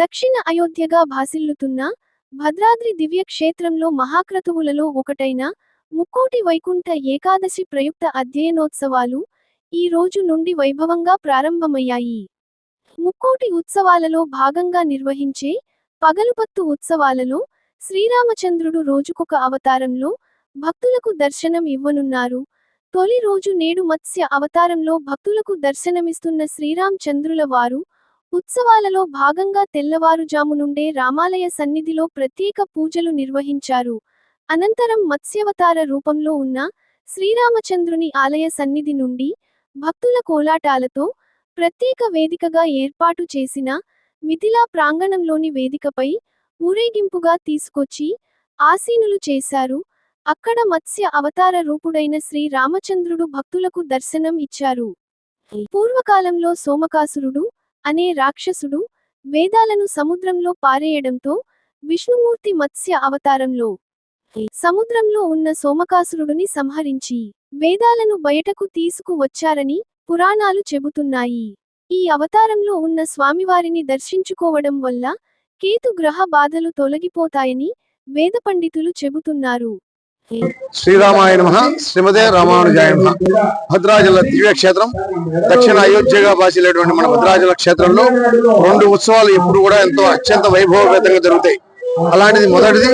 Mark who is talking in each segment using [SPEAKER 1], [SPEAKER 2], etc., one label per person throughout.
[SPEAKER 1] దక్షిణ అయోధ్యగా భాసిల్లుతున్న భద్రాద్రి దివ్య క్షేత్రంలో మహాక్రతువులలో ఒకటైన ముక్కోటి వైకుంఠ ఏకాదశి ప్రయుక్త అధ్యయనోత్సవాలు ఈ రోజు నుండి వైభవంగా ప్రారంభమయ్యాయి. ముక్కోటి ఉత్సవాలలో భాగంగా నిర్వహించే పగలుపత్తు ఉత్సవాలలో శ్రీరామచంద్రుడు రోజుకొక అవతారంలో భక్తులకు దర్శనం ఇవ్వనున్నారు. తొలి రోజు నేడు మత్స్య అవతారంలో భక్తులకు దర్శనమిస్తున్న శ్రీరామచంద్రుల వారు ఉత్సవాలలో భాగంగా తెల్లవారుజాము నుండే రామాలయ సన్నిధిలో ప్రత్యేక పూజలు నిర్వహించారు. అనంతరం మత్స్యవతార రూపంలో ఉన్న శ్రీరామచంద్రుని ఆలయ సన్నిధి నుండి భక్తుల కోలాటాలతో ప్రత్యేక వేదికగా ఏర్పాటు చేసిన మిథిలా ప్రాంగణంలోని వేదికపై ఊరేగింపుగా తీసుకొచ్చి ఆసీనులు చేశారు. అక్కడ మత్స్య అవతార రూపుడైన శ్రీ రామచంద్రుడు భక్తులకు దర్శనం ఇచ్చారు. పూర్వకాలంలో సోమకాసురుడు అనే రాక్షసుడు వేదాలను సముద్రంలో పారేయడంతో విష్ణుమూర్తి మత్స్య అవతారంలో సముద్రంలో ఉన్న సోమకాసురుడిని సంహరించి వేదాలను బయటకు తీసుకు వచ్చారని పురాణాలు చెబుతున్నాయి. ఈ అవతారంలో ఉన్న స్వామివారిని దర్శించుకోవడం వల్ల కేతు గ్రహ బాధలు తొలగిపోతాయని వేద పండితులు చెబుతున్నారు.
[SPEAKER 2] శ్రీరామాయ నమ శ్రీమదే రామానుజాయ నమ. భద్రాచల దివ్యక్షేత్రం దక్షిణ అయోధ్యగా భాషలేటువంటి మన భద్రాచల క్షేత్రంలో రెండు ఉత్సవాలు ఎప్పుడు కూడా ఎంతో అత్యంత వైభవపేతంగా జరుగుతాయి. అలాంటిది మొదటిది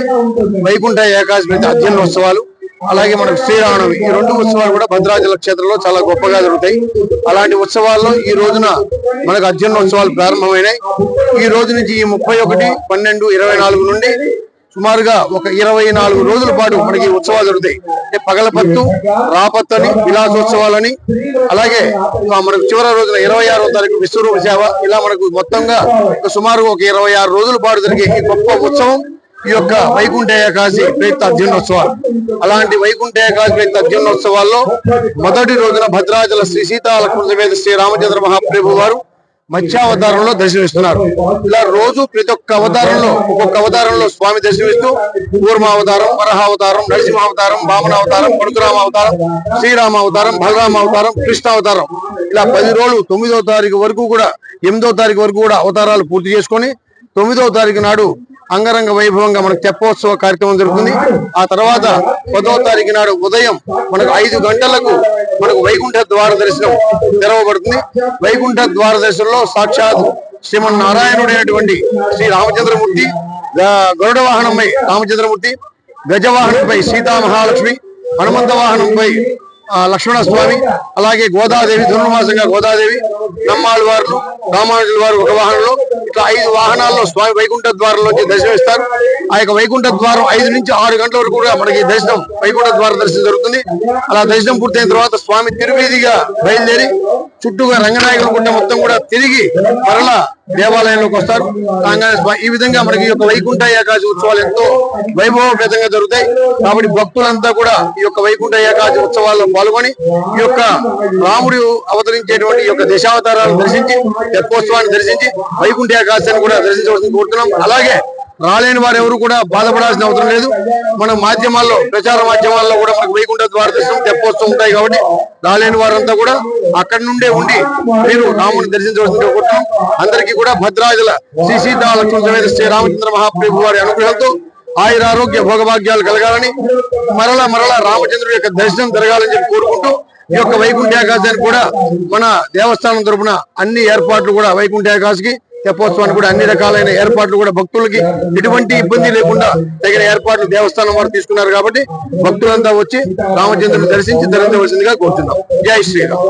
[SPEAKER 2] వైకుంఠ ఏకాదశి అధ్యయన ఉత్సవాలు అలాగే మనకు శ్రీరామనవమి. ఈ రెండు ఉత్సవాలు కూడా భద్రాచల క్షేత్రంలో చాలా గొప్పగా జరుగుతాయి. అలాంటి ఉత్సవాల్లో ఈ రోజున మనకు అర్జున ఉత్సవాలు ప్రారంభమైనాయి. ఈ రోజు నుంచి ఈ ముప్పై ఒకటి పన్నెండు ఇరవై నాలుగు నుండి సుమారుగా ఒక ఇరవై నాలుగు రోజుల పాటు మనకి ఉత్సవాలు జరుగుతాయి. అంటే పగలపత్తు రాపత్తు విలాసోత్సవాలని అలాగే మనకు చివరి రోజున ఇరవై ఆరో తారీఖు విశ్వరూప సేవ. ఇలా మనకు మొత్తంగా సుమారుగా సుమారు ఒక ఇరవై ఆరు రోజుల పాటు జరిగే ఈ గొప్ప ఉత్సవం ఈ యొక్క వైకుంఠ ఏకాశి ప్రయుక్త అధ్యయనోత్సవాలు అలాంటి వైకుంఠ ఏకాశి ప్రయుక్త జీర్ణోత్సవాల్లో మొదటి రోజున భద్రాచల శ్రీ సీతా లక్ష్మణ శ్రీ రామచంద్ర మహాప్రభు వారు మత్స్యావతారంలో దర్శనమిస్తున్నారు. ఇలా రోజు ప్రతి ఒక్క అవతారంలో ఒక్కొక్క అవతారంలో స్వామి దర్శనమిస్తూ కూర్మావతారం వరహావతారం నరసింహావతారం వామనావతారం పరశురామ అవతారం శ్రీరామ అవతారం బలరామ అవతారం కృష్ణ అవతారం ఇలా పది రోజులు తొమ్మిదో తారీఖు వరకు కూడా ఎనిమిదో తారీఖు వరకు కూడా అవతారాలు పూర్తి చేసుకొని తొమ్మిదో తారీఖు నాడు అంగరంగ వైభవంగా మనకు తెప్పోత్సవ కార్యక్రమం జరుగుతుంది. ఆ తర్వాత పదో తారీఖు నాడు ఉదయం మనకు ఐదు గంటలకు మనకు వైకుంఠ ద్వార దర్శనం తెరవబడుతుంది. వైకుంఠ ద్వార దర్శనంలో సాక్షాత్ శ్రీమన్నారాయణుడైనటువంటి శ్రీ రామచంద్రమూర్తి గరుడ వాహనంపై రామచంద్రమూర్తి గజవాహనంపై సీతా మహాలక్ష్మి హనుమంత వాహనంపై ఆ, లక్ష్మణ స్వామి అలాగే గోదాదేవి ధనుర్మాసంగా గోదాదేవి నమ్మాళ్ళ వారు రామానుజుల వారు ఒక వాహనంలో ఇట్లా ఐదు వాహనాల్లో స్వామి వైకుంఠ ద్వారంలోంచి దర్శనమిస్తారు. ఆ యొక్క వైకుంఠ ద్వారం ఐదు నుంచి ఆరు గంటల వరకు కూడా మనకి దర్శనం వైకుంఠ ద్వార దర్శనం జరుగుతుంది. అలా దర్శనం పూర్తయిన తర్వాత స్వామి తిరువేదిగా బయలుదేరి చుట్టూగా రంగనాయకుల గుండె మొత్తం కూడా తిరిగి మరలా దేవాలయంలోకి వస్తారు. ఈ విధంగా మనకి ఈ యొక్క వైకుంఠ ఏకాదశి ఉత్సవాలు ఎంతో వైభవపేతంగా జరుగుతాయి. కాబట్టి భక్తులంతా కూడా ఈ యొక్క వైకుంఠ ఏకాదశి ఉత్సవాల్లో పాల్గొని ఈ యొక్క రాముడు అవతరించేటువంటి ఈ యొక్క దశావతారాలను దర్శించి తెప్పోత్సవాన్ని దర్శించి వైకుంఠ ఏకాదశిని కూడా దర్శించవలసింది కోరుతున్నాం. అలాగే రాలేని వారు ఎవరు కూడా బాధపడాల్సిన అవసరం లేదు. మన మాధ్యమాల్లో ప్రచార మాధ్యమాల్లో కూడా మనకు వైకుంఠ ద్వార దర్శనం ఉంటాయి కాబట్టి రాలేని వారంతా కూడా అక్కడి నుండే ఉండి మీరు రాముని దర్శించవలసిందిగా కోరుతాం అందరికీ కూడా భద్రాజల శ్రీ సీతా లక్ష్మణ సమేత శ్రీ రామచంద్ర మహాప్రభు వారి అనుగ్రహంతో ఆయుర ఆరోగ్య భోగభాగ్యాలు కలగాలని మరల మరల రామచంద్రుడి యొక్క దర్శనం జరగాలని చెప్పి కోరుకుంటూ ఈ యొక్క వైకుంఠ ఏకాదశానికి కూడా మన దేవస్థానం తరపున అన్ని ఏర్పాట్లు కూడా వైకుంఠ ఏకాదశికి తెప్పోత్సవానికి కూడా అన్ని రకాలైన ఏర్పాట్లు కూడా భక్తులకి ఎటువంటి ఇబ్బంది లేకుండా తగిన ఏర్పాట్లు దేవస్థానం వారు తీసుకున్నారు కాబట్టి భక్తులంతా వచ్చి రామచంద్రుని దర్శించి ధరించవలసిందిగా కోరుతున్నాం. జై శ్రీరామ్.